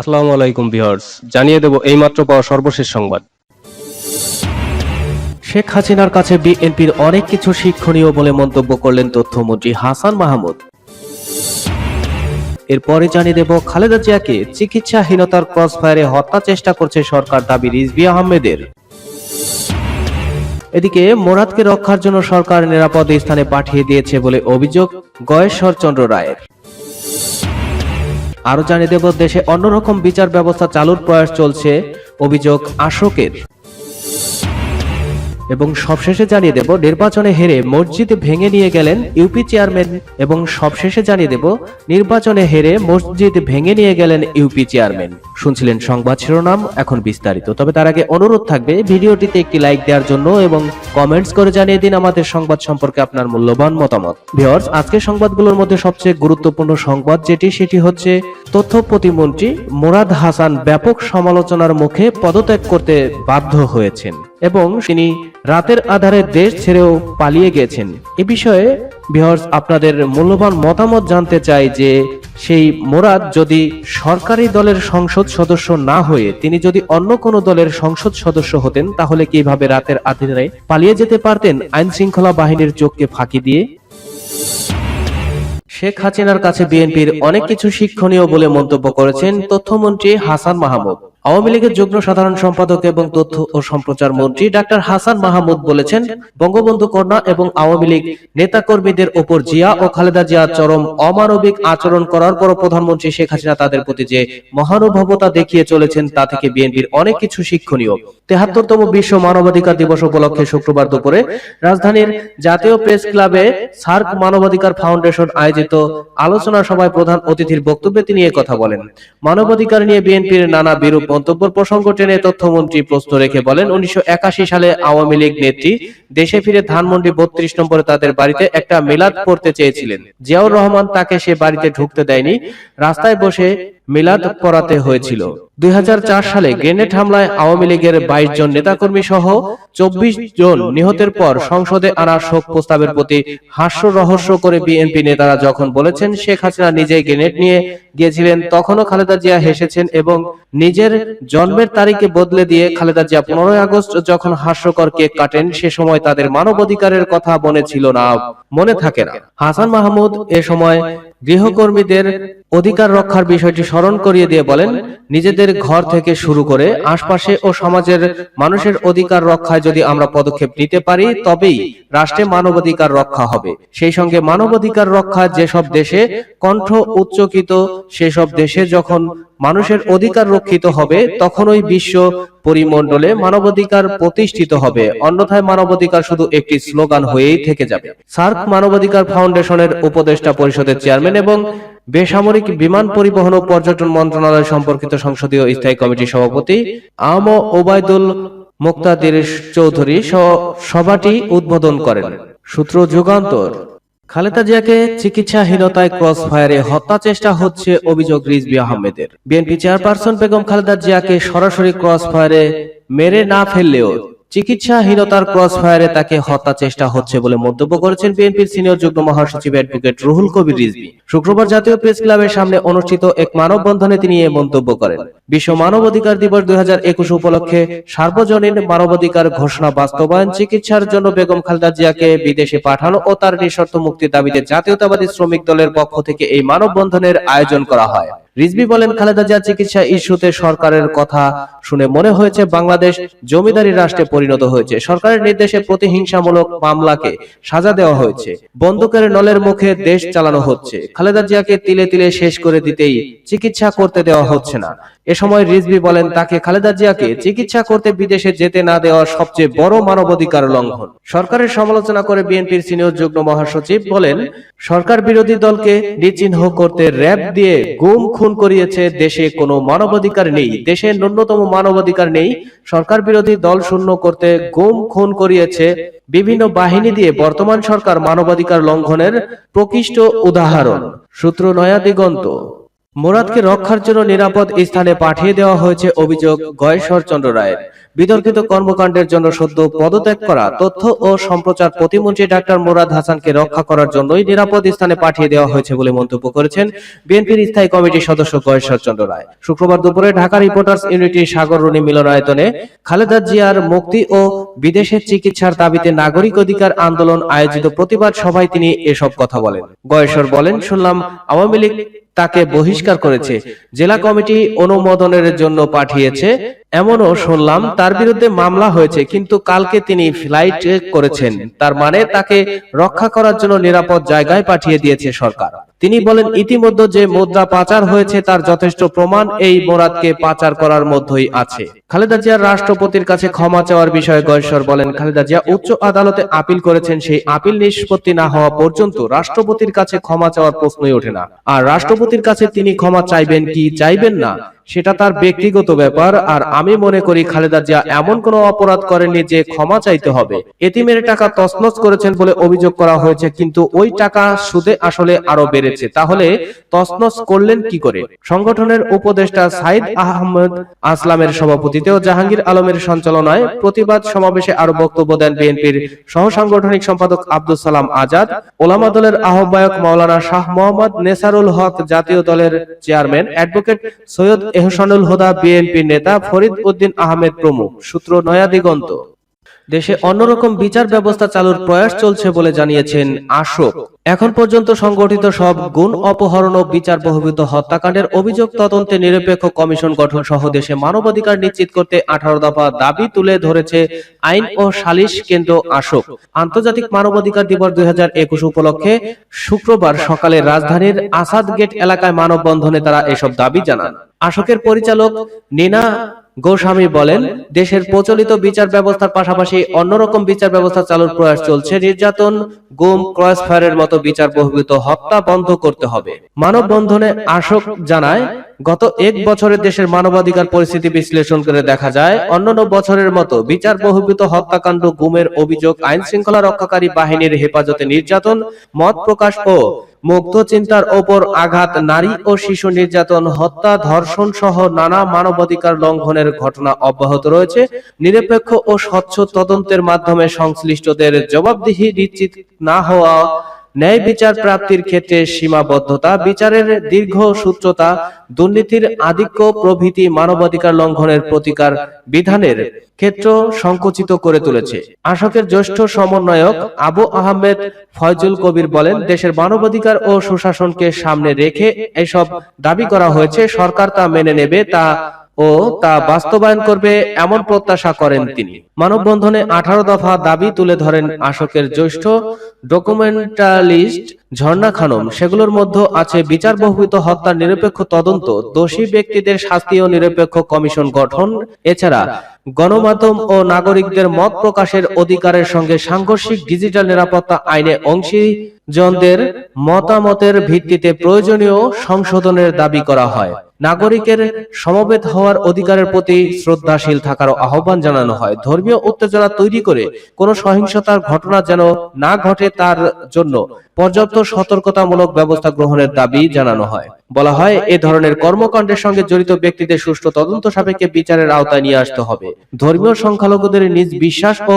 আসসালামু আলাইকুম ভিউয়ার্স, জানিয়ে দেব এইমাত্র পাওয়া সর্বশেষ সংবাদ। শেখ হাসিনার কাছে বিএনপির অনেক কিছু শিক্ষণীয় বলে মন্তব্য করলেন তথ্যমন্ত্রী হাসান মাহমুদ। এরপরে জানিয়ে দেব খালেদা জিয়াকে চিকিৎসাহীনতার ক্রসফায়ারে হত্যা চেষ্টা করছে সরকার দাবি রিজভি আহমেদের। এদিকে মোরাদকে রক্ষার জন্য সরকার নিরাপদ স্থানে পাঠিয়ে দিয়েছে বলে অভিযোগ গয়েশ্বর চন্দ্র রায়ের। আরও জানিয়ে দেব দেশে অন্যরকম বিচার ব্যবস্থা চালুর প্রয়াস চলছে অভিযোগ আশোকের। এবং সবশেষে জানিয়ে দেব, নির্বাচনে হেরে মসজিদ ভেঙে নিয়ে গেলেন ইউপি চেয়ারম্যান এবং সবশেষে জানিয়ে দেব, নির্বাচনে হেরে মসজিদ ভেঙে নিয়ে গেলেন ইউপি চেয়ারম্যান শুনছিলেন সংবাদ শিরোনাম, এখন বিস্তারিত। তবে তার আগে অনুরোধ থাকবে, ভিডিওটিতে একটি লাইক দেওয়ার জন্য এবং কমেন্টস করে জানিয়ে দিন আমাদের সংবাদ সম্পর্কে আপনার মূল্যবান মতামত। ভিউয়ার্স আজকের সংবাদগুলোর মধ্যে সবচেয়ে গুরুত্বপূর্ণ সংবাদ যেটি, সেটি হচ্ছে তথ্য প্রতিমন্ত্রী মোরাদ হাসান ব্যাপক সমালোচনার মুখে পদত্যাগ করতে বাধ্য হয়েছেন এবং তিনি রাতের আধারে দেশ ছেড়েও পালিয়ে গেছেন। এ বিষয়ে ভিউয়ার্স আপনাদের মূল্যবান মতামত জানতে চাই যে সেই মোরাদ যদি সরকারি দলের সংসদ সদস্য না হয়ে তিনি যদি অন্য কোনো দলের সংসদ সদস্য হতেন, তাহলে কীভাবে রাতের আধারে পালিয়ে যেতে পারতেন আইন শৃঙ্খলা বাহিনীর চোখকে ফাঁকি দিয়ে? শেখ হাসিনার কাছে বিএনপির অনেক কিছু শিক্ষণীয় বলে মন্তব্য করেছেন তথ্যমন্ত্রী হাসান মাহমুদ। আওয়ামী লীগের যুগ্ম সাধারণ সম্পাদক এবং তথ্য ও সম্প্রচার মন্ত্রী ডাক্তার হাসান মাহমুদ বলেছেন, বঙ্গবন্ধু কন্যা এবং আওয়ামী লীগ নেতাকর্মীদের ওপর জিয়া ও খালেদা জিয়া চরম অমানবিক আচরণ করার পর প্রধানমন্ত্রী শেখ হাসিনা তাদের প্রতি যে মহানুভবতা দেখিয়ে চলেছেন তা থেকে বিএনপির অনেক কিছু শিক্ষণীয়। তেহাত্তরতম বিশ্ব মানবাধিকার দিবস উপলক্ষে শুক্রবার দুপুরে রাজধানীর জাতীয় প্রেস ক্লাবে সার্ক মানবাধিকার ফাউন্ডেশন আয়োজিত আলোচনা সভায় প্রধান অতিথির বক্তব্যে তিনি কথা বলেন, মানবাধিকার নিয়ে বিএনপির নানা বিরূপ মন্তব্য প্রসঙ্গ টেনে তথ্যমন্ত্রী প্রশ্ন রেখে বলেন, উনিশশো একাশি সালে আওয়ামী লীগ নেত্রী দেশে ফিরে ধানমন্ডি বত্রিশ নম্বরে তাদের বাড়িতে একটা মিলাদ পড়তে চেয়েছিলেন। জিয়াউর রহমান তাকে সে বাড়িতে ঢুকতে দেয়নি, রাস্তায় বসে মিলাদ পড়াতে হয়েছিল। দুই সালে গ্রেনেড হামলায় আওয়ামী লীগের বাইশ জন নেতাকর্মী সহ চব্বিশ জন নিহতের পর সংসদে আনা শোক প্রস্তাবের প্রতি হাস্য রহস্য করে বিএনপি নেতারা যখন বলেছেন শেখ হাসিনা নিজেই গ্রেনেড নিয়ে গিয়েছিলেন, তখনও খালেদা জিয়া হেসেছেন এবং নিজের জন্মের তারিখে বদলে দিয়ে খালেদা জিয়া পনেরোই আগস্ট যখন হাস্যকর কেক কাটেন, সে সময় তাদের মানবাধিকারের কথা মনে ছিল না, মনে থাকে না। হাসান মাহমুদ এ সময় গৃহকর্মীদের অধিকার রক্ষার বিষয়টি স্মরণ করিয়ে দিয়ে বলেন, নিজেদের ঘর থেকে শুরু করে আশপাশে ও সমাজের মানুষের অধিকার রক্ষায় যদি আমরা পদক্ষেপ নিতে পারি, তবেই রাষ্ট্রে মানবাধিকার রক্ষা হবে। সেই সঙ্গে মানবাধিকার রক্ষা যেসব দেশে কণ্ঠ উচ্চকিত, সেসব দেশে যখন মানুষের অধিকার রক্ষিত হবে, তখনই বিশ্ব পরিমণ্ডলে মানবাধিকার প্রতিষ্ঠিত হবে। অন্যথায় মানবাধিকার শুধু একটি স্লোগান হয়েই থেকে যাবে। সার্ক মানবাধিকার ফাউন্ডেশনের উপদেষ্টা পরিষদের চেয়ারম্যান এবং বেসামরিক বিমান পরিবহন ও পর্যটন মন্ত্রণালয় সম্পর্কিত সংসদীয় স্থায়ী কমিটির সভাপতি আম ওবায়দুল মুক্তাদির চৌধুরী সভাটি উদ্বোধন করেন। সূত্র যুগান্তর। খালেদা জিয়াকে চিকিৎসাহীনতায় ক্রস ফায়ারে হত্যা চেষ্টা হচ্ছে অভিযোগ রিজবি আহমেদের। বিএনপি চেয়ারপারসন বেগম খালেদা জিয়াকে সরাসরি ক্রস ফায়ারে মেরে না ফেললেও চিকিৎসাহীনতার ক্রস ফায়ারে তাকে হত্যা চেষ্টা হচ্ছে বলে মন্তব্য করেছেন বিএনপির সিনিয়র যুগ্ম মহাসচিব অ্যাডভোকেট রুহুল কবির রিজভি। শুক্রবার জাতীয় প্রেস ক্লাবের সামনে অনুষ্ঠিত এক মানববন্ধনে তিনি এ মন্তব্য করেন। বিশ্ব মানবাধিকার দিবস দুই হাজার একুশ উপলক্ষে সার্বজনীন মানবাধিকার ঘোষণা বাস্তবায়ন চিকিৎসার জন্য বেগম খালেদা জিয়াকে বিদেশে পাঠানো ও তার নিঃশর্ত মুক্তির দাবিতে জাতীয়তাবাদী শ্রমিক দলের পক্ষ থেকে এই মানববন্ধনের আয়োজন করা হয়। রিজভি বলেন, খালেদা জিয়া চিকিৎসা ইস্যুতে সরকারের কথা শুনে মনে হয়েছে বাংলাদেশ জমিদারি রাষ্ট্রে পরিণত হয়েছে। সরকারের নির্দেশে প্রতিহিংসামূলক মামলাকে সাজা দেওয়া হয়েছে। বন্দুকের নলের মুখে দেশ চালানো হচ্ছে। খালেদা জিয়াকে তিলে তিলে শেষ করে দিতেই চিকিৎসা করতে দেওয়া হচ্ছে না। এ সময় রিজভি বলেন, তাকে খালেদা জিয়াকে চিকিৎসা করতে বিদেশে যেতে না দেওয়া সবচেয়ে বড় মানবাধিকার লঙ্ঘন। সরকারের সমালোচনা করে বিএনপির সিনিয়র যুগ্ম মহাসচিব বলেন, সরকার বিরোধী দলকে নিচিহ্ন করতে র্যাব দিয়ে গুম, খুন করিয়েছে, দেশে কোনো মানবাধিকার নেই দেশে ন্যূনতম মানবাধিকার নেই। সরকার বিরোধী দল শূন্য করতে গুম, খুন করিয়েছে। বিভিন্ন বাহিনী দিয়ে বর্তমান সরকার মানবাধিকার লঙ্ঘনের প্রকৃষ্ট উদাহরণ। সূত্র নয়া দিগন্ত। মুরাদকে রক্ষার জন্য নিরাপদ স্থানে পাঠিয়ে দেওয়া হয়েছে অভিযোগ গয়েশ্বর চন্দ্র রায়ের। বিতর্কিত কর্মকাণ্ডের জন্য সদ্য পদত্যাগ করা তথ্য ও সম্প্রচার প্রতিমন্ত্রী ডাক্তার মুরাদ হাসানকে রক্ষা করার জন্যই নিরাপদ স্থানে পাঠিয়ে দেওয়া হয়েছে বলে মন্তব্য করেছেন বিএনপির স্থায়ী কমিটির সদস্য গয়েশ্বর চন্দ্র রায়। শুক্রবার দুপুরে ঢাকা রিপোর্টার্স ইউনিটির সাগর রুনি মিলনায়তনে খালেদা জিয়ার মুক্তি ও বিদেশের চিকিৎসার দাবিতে নাগরিক অধিকার আন্দোলন আয়োজিত প্রতিবাদ সভায় তিনি এসব কথা বলেন। গয়েশ্বর বলেন, শুনলাম আওয়ামী লীগ তাকে বহিষ্কার করেছে। জেলা কমিটি অনুমোদনের জন্য পাঠিয়েছে। এমনও শুনলাম তার বিরুদ্ধে মামলা হয়েছে কিন্তু কালকে তিনি ফ্লাইট করেছেন। তার মানে তাকে রক্ষা করার জন্য নিরাপদ জায়গায় পাঠিয়ে দিয়েছে সরকার। তিনি বলেন ইতিমধ্যে যে মুদ্রা পাচার হয়েছে তার যথেষ্ট প্রমাণ এই মোরাদকে পাচার করার মধ্যেই আছে। খালেদা জিয়ার রাষ্ট্রপতির কাছে ক্ষমা চাওয়ার বিষয়ে গয়েশ্বর বলেন খালেদা জিয়া উচ্চ আদালতে আপিল করেছেন সেই আপিল নিষ্পত্তি না হওয়া পর্যন্ত রাষ্ট্রপতির কাছে ক্ষমা চাওয়ার প্রশ্নই ওঠে না। আর রাষ্ট্রপতির কাছে তিনি ক্ষমা চাইবেন কি চাইবেন না সেটা তার ব্যক্তিগত ব্যাপার আর আমি মনে করি খালেদা জিয়া এমন কোনো অপরাধ করেননি যে ক্ষমা চাইতে হবে। এতিমের টাকা তছনছ করেছেন বলে অভিযোগ করা হয়েছে কিন্তু ওই টাকা সুদে আসলে আরও বেড়েছে। তাহলে তছনছ করলেন কি করে? সংগঠনের উপদেষ্টা সাইদ আহমদ আসলামের সভাপতিতে ও জাহাঙ্গীর আলমের সঞ্চালনায় প্রতিবাদ সমাবেশে আরও বক্তব্য দেন বিএনপির সহ সাংগঠনিক সম্পাদক আব্দুল সালাম আজাদ ওলামা দলের আহ্বায়ক মাওলানা শাহ মোহাম্মদ নেসারুল হক জাতীয় দলের chairman advocate Syed Ehsanul Huda BNP নেতা ফরিদ উদ্দিন আহমেদ প্রমুখ, সূত্র নয়া দিগন্ত। দেশে অন্যরকম বিচার ব্যবস্থা চালুর প্রয়াস চলছে বলে জানিয়েছেন আশোক। এখন পর্যন্ত সংগঠিত সব গুণ অপহরণ ও বিচার বহির্ভূত হত্যাকাণ্ডের অভিযোগ তদন্তে নিরপেক্ষ কমিশন গঠন সহ দেশে মানবাধিকার নিশ্চিত করতে আঠারো দফা দাবি তুলে ধরেছে আইন ও সালিশ কেন্দ্র আশোক। আন্তর্জাতিক মানবাধিকার দিবস দুই হাজার একুশ উপলক্ষে শুক্রবার সকালে রাজধানীর আসাদ গেট এলাকায় মানববন্ধনে তারা এসব দাবি জানান। আশোকের পরিচালক নিনা গোস্বামী বলেন, দেশের প্রচলিত বিচার ব্যবস্থার পাশাপাশি অন্যরকম বিচার ব্যবস্থা চালুর প্রয়াস চলছে। নির্যাতন, গুম ক্রস ফায়ারের মতো বিচার বহির্ভূত হত্যা বন্ধ করতে হবে। মানববন্ধনে আশোক জানায়, গত এক বছরে দেশের মানবাধিকার পরিস্থিতি বিশ্লেষণ করে দেখা যায়, অন্যান্য বছরের মতো বিচার বহির্ভূত হত্যাকাণ্ড, গুমের অভিযোগ আইন শৃঙ্খলা রক্ষাকারী বাহিনীর হেফাজতে নির্যাতন, মত প্রকাশ ও মুক্ত চিন্তার ওপর আঘাত নারী ও শিশু নির্যাতন, হত্যা, ধর্ষণ সহ নানা মানবাধিকার লঙ্ঘনের ঘটনা অব্যাহত রয়েছে। নিরপেক্ষ ও স্বচ্ছ তদন্তের মাধ্যমে সংশ্লিষ্টদের জবাবদিহি নিশ্চিত না হওয়া ন্যায় বিচার প্রাপ্তির ক্ষেত্রে সীমাবদ্ধতা, বিচারের দীর্ঘ সূত্রতা, দুর্নীতির আধিক্য প্রভৃতি মানবাধিকার লঙ্ঘনের প্রতিকার বিধানের ক্ষেত্র সংকুচিত করে তুলেছে। আশকের জ্যেষ্ঠ সমন্বয়ক আবু আহমেদ ফয়জুল কবির বলেন, দেশের মানবাধিকার ও সুশাসনকে সামনে রেখে এসব দাবি করা হয়েছে, সরকার তা মেনে নেবে, তা ও তা বাস্তবায়ন করবে এমন প্রত্যাশা করেন তিনি। মানববন্ধনে আঠারো দফা দাবি তুলে ধরেন আশোকের জ্যেষ্ঠ ডকুমেন্টালিস্ট ঝর্ণা খানম। সেগুলোর মধ্যে আছে বিচার বহির্ভূত হত্যার নিরপেক্ষ তদন্ত, দোষী ব্যক্তিদের শাস্তি ও নিরপেক্ষ কমিশন গঠন, এছাড়া গণমাধ্যম ও নাগরিকদের মত প্রকাশের অধিকারের সঙ্গে সাংঘর্ষিক ডিজিটাল নিরাপত্তা আইনে অংশীজনদের মতামতের ভিত্তিতে প্রয়োজনীয় সংশোধনের দাবি করা হয়। নাগরিকের সমবেত হওয়ার অধিকারের প্রতি শ্রদ্ধাশীল থাকার আহ্বান জানানো হয়। ধর্মীয় উত্তেজনা তৈরি করে কোনো সহিংসতার ঘটনা যেন না ঘটে তার জন্য পর্যাপ্ত সতর্কতামূলক ব্যবস্থা গ্রহণের দাবি জানানো হয়। বলা হয়, এ ধরনের কর্মকাণ্ডের সঙ্গে জড়িত ব্যক্তিদের সুষ্ঠু তদন্ত সাপেক্ষে বিচারের আওতায় নিয়ে আসতে হবে। ধর্মীয় সংখ্যালঘুদের নিজ বিশ্বাস ও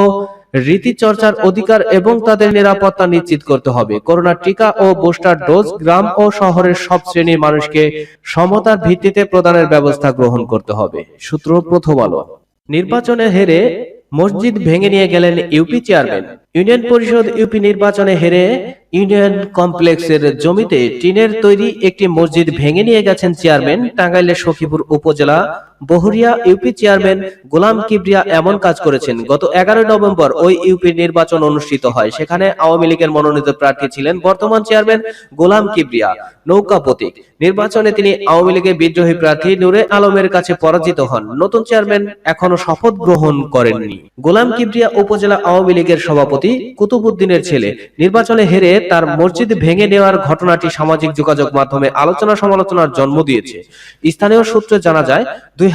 রীতি চর্চার অধিকার এবং তাদের নিরাপত্তা নিশ্চিত করতে হবে। করোনা টিকা ও বুস্টার ডোজ গ্রাম ও শহরের সব শ্রেণির মানুষকে সমতার ভিত্তিতে প্রদানের ব্যবস্থা গ্রহণ করতে হবে। সূত্র প্রথম আলো। নির্বাচনে হেরে মসজিদ ভেঙে নিয়ে গেলেন UP chairman. Union parishad UP নির্বাচনে হেরে ইউনিয়ন কমপ্লেক্সের জমিতে টিনের তৈরি একটি মসজিদ ভেঙে নিয়ে গেছেন চেয়ারম্যান টাঙ্গাইলের সখীপুর উপজেলা বহুরিয়া ইউপি চেয়ারম্যান গোলাম কিবরিয়া এমন কাজ করেছেন। গত এগারোই নভেম্বর ওই ইউপির নির্বাচন অনুষ্ঠিত হয়। সেখানে আওয়ামী লীগের মনোনীত প্রার্থী ছিলেন বর্তমান চেয়ারম্যান গোলাম কিবরিয়া। নৌকা প্রতীক। নির্বাচনে তিনি আওয়ামী লীগের বিদ্রোহী প্রার্থী নুরে আলমের কাছে পরাজিত হন। নতুন চেয়ারম্যান এখনও শপথ গ্রহণ করেননি। গোলাম কিবরিয়া উপজেলা আওয়ামী লীগের সভাপতি। কুতুবুদ্দিনের ছেলে। নির্বাচনে হেরে তার মসজিদ ভেঙে নেওয়ার ঘটনাটি সামাজিক যোগাযোগ মাধ্যমে আলোচনা সমালোচনার জন্ম দিয়েছে। স্থানীয় সূত্রে জানা যায়, দুই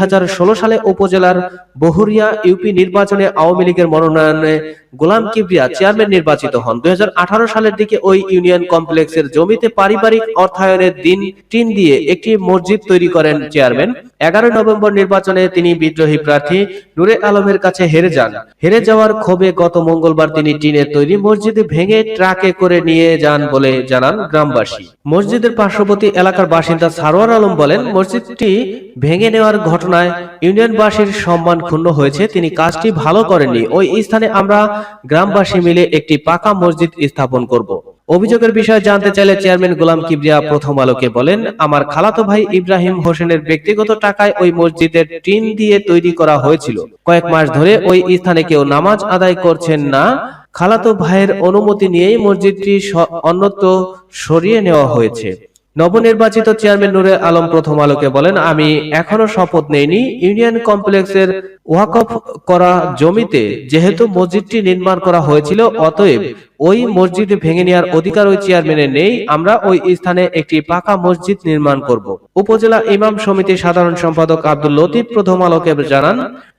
সালে উপজেলার বহুরিয়া ইউপি নির্বাচনে আওয়ামী লীগের মনোনয়নে গোলাম কিবরিয়া চেয়ারম্যান নির্বাচিত হন। দুই সালের দিকে ওই ইউনিয়ন কমপ্লেক্সের জমিতে পারিবারিক অর্থায়নের দিন টিন দিয়ে একটি মসজিদ তৈরি করেন চেয়ারম্যান। এগারো নভেম্বর নির্বাচনে তিনি বিদ্রোহী প্রার্থী নুরে আলমের কাছে হেরে যান। হেরে যাওয়ার ক্ষোভে গত মঙ্গলবার তিনি টিনের তৈরি মসজিদ ভেঙে ট্রাকে করে নিয়ে যান বলে জানান গ্রামবাসী। মসজিদের পার্শ্ববর্তী এলাকার বাসিন্দা সারোয়ার আলম বলেন, মসজিদটি ভেঙে নেওয়ার ঘটনায় ইউনিয়নবাসীর সম্মান ক্ষুণ্ণ হয়েছে, তিনি কাজটি ভালো করেননি। ওই স্থানে আমরা গ্রামবাসী মিলে একটি পাকা মসজিদ স্থাপন করব। অভিযোগের বিষয়ে জানতে চাইলে চেয়ারম্যান গোলাম কিবরিয়া প্রথম আলোকে বলেন, আমার খালাতো ভাই ইব্রাহিম হোসেনের ব্যক্তিগত টাকায় ওই মসজিদের টিন দিয়ে তৈরি করা হয়েছিল। কয়েক মাস ধরে ওই স্থানে কেউ নামাজ আদায় করছেন না। খালাতো ভাইয়ের অনুমতি নিয়েই মসজিদটি অন্যত্র সরিয়ে নেওয়া হয়েছে। নবনির্বাচিত চেয়ারম্যান নুরে আলম প্রথম আলোকে বলেন, আমি এখনও শপথ নেইনি। ইউনিয়ন কমপ্লেক্সের ওয়াকফ করা জমিতে যেহেতু মসজিদটি নির্মাণ করা হয়েছিল, অতএব ওই মসজিদ ভেঙে নেওয়ার অধিকার ওই চেয়ারম্যানের নেই। আমরা ওই স্থানে একটি পাকা মসজিদ নির্মাণ করব। উপজেলা ইমাম সমিতির সাধারণ সম্পাদক আব্দুল লতিফ প্রথম আলোকে জানান,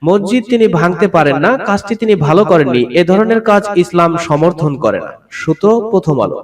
মসজিদ তিনি ভাঙতে পারেন না, কাজটি তিনি ভালো করেননি। এ ধরনের কাজ ইসলাম সমর্থন করে না। সূত্র প্রথম আলো।